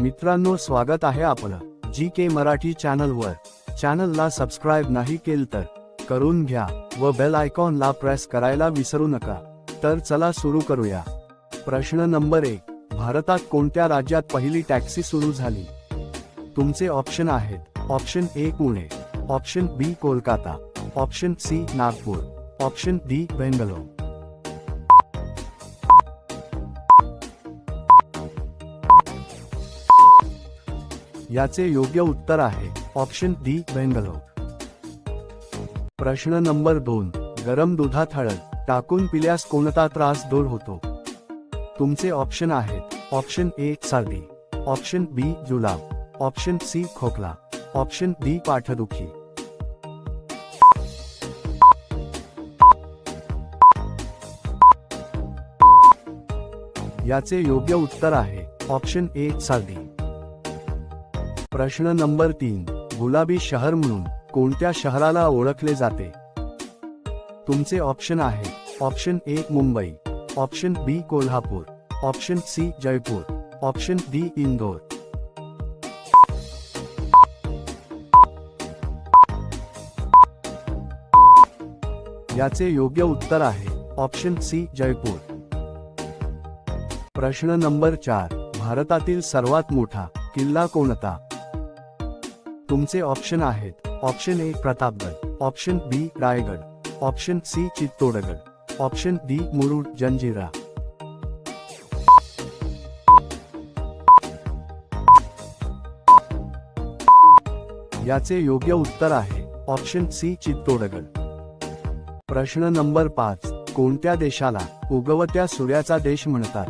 मित्रांनो स्वागत आहे आपलं जी के मराठी चॅनलवर. चॅनलला सबस्क्राईब नाही केलं तर करून घ्या व बेल आयकॉनला प्रेस करायला विसरू नका. तर चला सुरू करूया. प्रश्न नंबर एक. भारतात कोणत्या राज्यात पहिली टॅक्सी सुरू झाली? तुमचे ऑप्शन आहेत. Option A Pune. Option B Kolkata. Option C Nagpur. Option D Bangalore. याचे योग्य उत्तर आहे. ऑप्शन डी बेंगलोर प्रश्न नंबर दोन. गरम दुधात हळद. टाकून पिल्यास कोणता त्रास दूर होतो? तुमचे ऑप्शन आहेत. ऑप्शन ए सर्दी. ऑप्शन बी जुलाब. ऑप्शन सी खोकला. ऑप्शन डी पाठदुखी. याचे योग्य उत्तर आहे. ऑप्शन ए सर्दी. प्रश्न नंबर तीन गुलाबी शहर म्हणून कोणत्या शहराला ओळखले जाते? तुमचे ऑप्शन आहे option A Mumbai option B Kolhapur option C Jaipur option D Indore. याचे योग्य उत्तर आहे ऑप्शन सी जयपूर. प्रश्न नंबर चार भारतातील सर्वात मोठा किल्ला कोणता? तुमचे ऑप्शन आहेत. Option A Pratapgad. Option B Raigad. Option C Chittorgarh. Option D Murud Janjira. याचे योग्य उत्तर आहे. Option C Chittorgarh. प्रश्न नंबर पाच. कोणत्या देशाला उगवत्या सूर्याचा देश म्हणतात?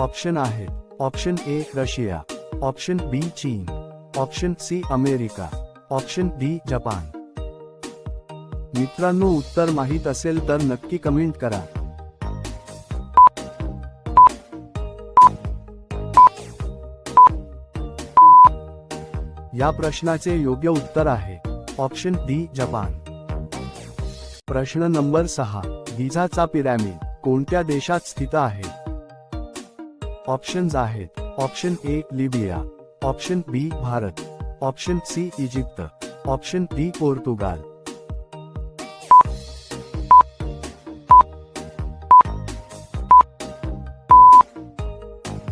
ऑप्शन आहेत option A Russia. Option B चीन. Option C America option D Japan. मित्रांनो उत्तर माहीत असेल तर नक्की कमेंट करा. या प्रश्नाचे योग्य उत्तर आहे ऑप्शन डी जपान. प्रश्न नंबर सहा गिझाचा पिरॅमिड कोणत्या देशात स्थित आहे? ऑप्शन्स आहेत option A Libya option B Bharat. Option C Egypt. Option D Portugal.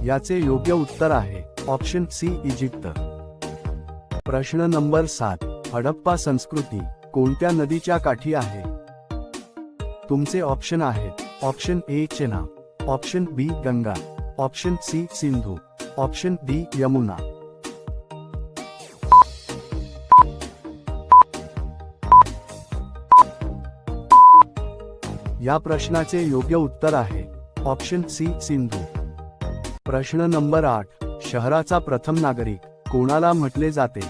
याचे योग्य उत्तर आहे. Option C Egypt. प्रश्न नंबर सात. हडप्पा संस्कृती. कोणत्या नदीच्या काठी आहे? तुमचे ऑप्शन आहेत. Option A चेना. Option B Ganga. Option C Sindhu. Option D Yamuna. या प्रश्नाचे योग्य उत्तर आहे. Option C Sindhu. प्रश्न नंबर आठ. शहराचा प्रथम नागरिक कोणाला म्हटले जाते?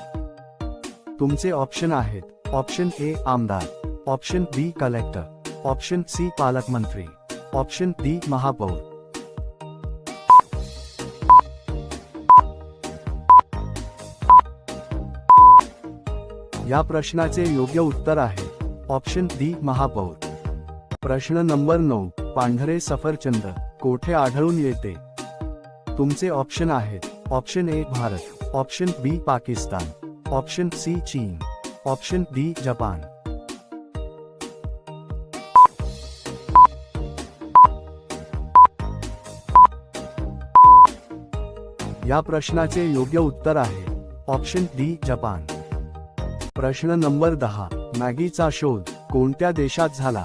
तुमचे ऑप्शन आहेत. ऑप्शन ए आमदार. Option B collector. Option C पालकमंत्री. ऑप्शन डी महापौर. या प्रश्नाचे योग्य उत्तर आहे. ऑप्शन डी महापौर. प्रश्न नंबर नऊ पांढरे सफरचंद कोठे आढळून येते? तुमचे ऑप्शन आहेत. Option A Bharat. Option B Pakistan. Option C चीन. Option D Japan. या प्रश्नाचे योग्य उत्तर आहे. Option D Japan. प्रश्न नंबर दहा मॅगीचा शोध कोणत्या देशात झाला?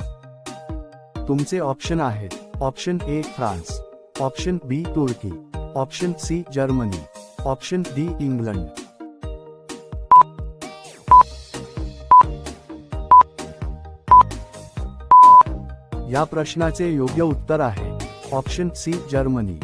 तुमचे ऑप्शन आहेत. Option A France option B Turkey option C Germany option D England या प्रश्नाचे योग्य उत्तर आहे. Option C Germany